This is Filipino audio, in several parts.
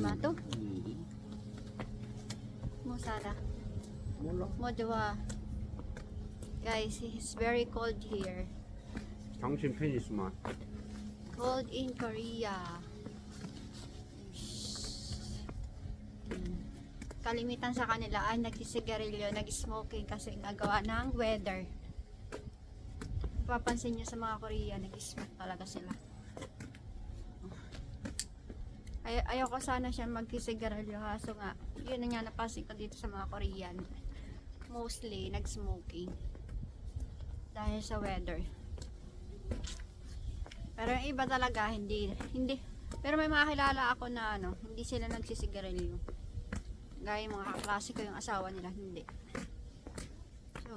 Mato? Mm. Mo Sara. 몰라. Mo jowa. Guys, it's very cold here. 당신 페니스만. Cold in Korea. Hmm. Kalimitan sa kanila ay nagsisigarilyo, nag-smoking kasi nagawa ng weather. Papansin nyo sa mga Korea, nag-smoke talaga sila. Ay ayaw ko sana siya magkisigarilyo kaso nga, yun na nga napansin ko dito sa mga Korean. Mostly, nag-smoking. Dahil sa weather. Pero yung iba talaga, hindi, hindi. Pero may mga kilala ako na ano, hindi sila nagsisigarilyo. Gaya yung mga kaklase ko yung asawa nila, hindi. So,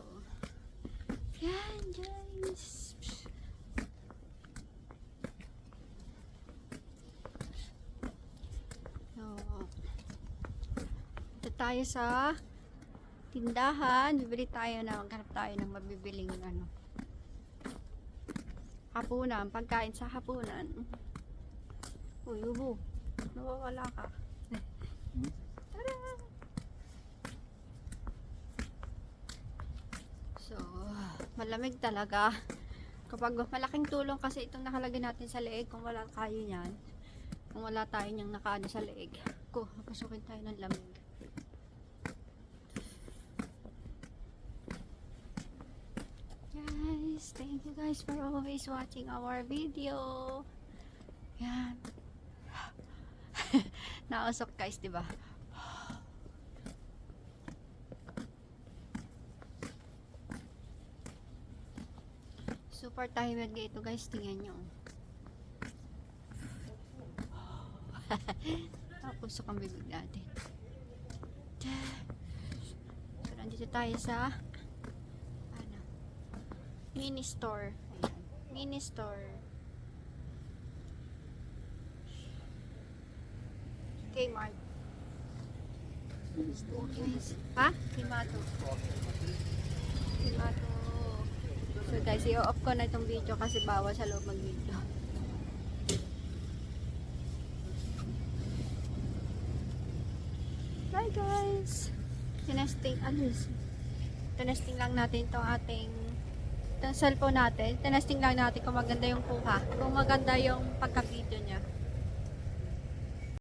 yan guys. So, ito tayo sa tindahan. Bibili tayo na, maghanap tayo ng mabibiling ano. Hapunan, pagkain sa hapunan. Uy, ubo. Nawawala ka. Tara! So, malamig talaga. Kapag malaking tulong kasi itong nakalagay natin sa leeg, kung wala kayo niyan, kung wala tayo niyang nakaano sa leeg, ko, pasukin tayo ng lamig. Guys, thank you guys for always watching our video. Yan. Nausok guys, di ba? Super tahimik ito guys, tingnan nyo. Napusok ang bibig natin. So, nandito tayo sa mini store. Mini store. Kmart. Ha? Kimato. Kimato. So guys, i-off ko na itong video kasi bawal sa loob mag-video. Bye guys! Tinesting, ano yun? Tinesting lang natin itong ating cellphone natin. Tinesting lang natin kung maganda yung kuha. Kung maganda yung pagka-video niya.